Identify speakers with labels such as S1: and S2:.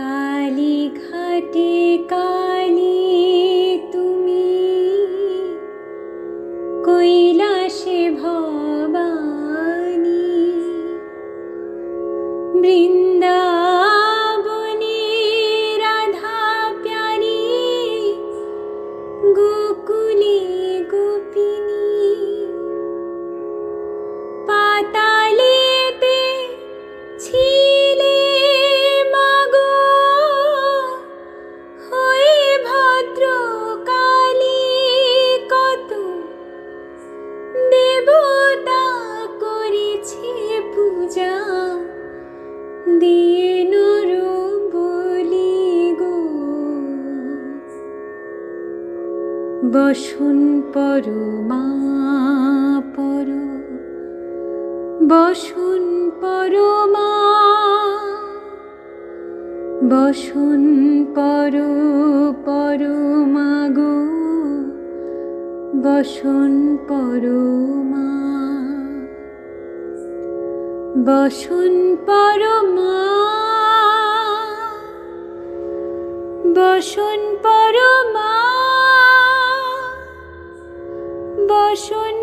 S1: ीटे काली तु कैलाशि भवा बृन्द বসুন পরমা পর বসুন পরমা বসুন পর পরমা গো। বসুন পরমা বসুন পরমা বসুন পরমা বসুন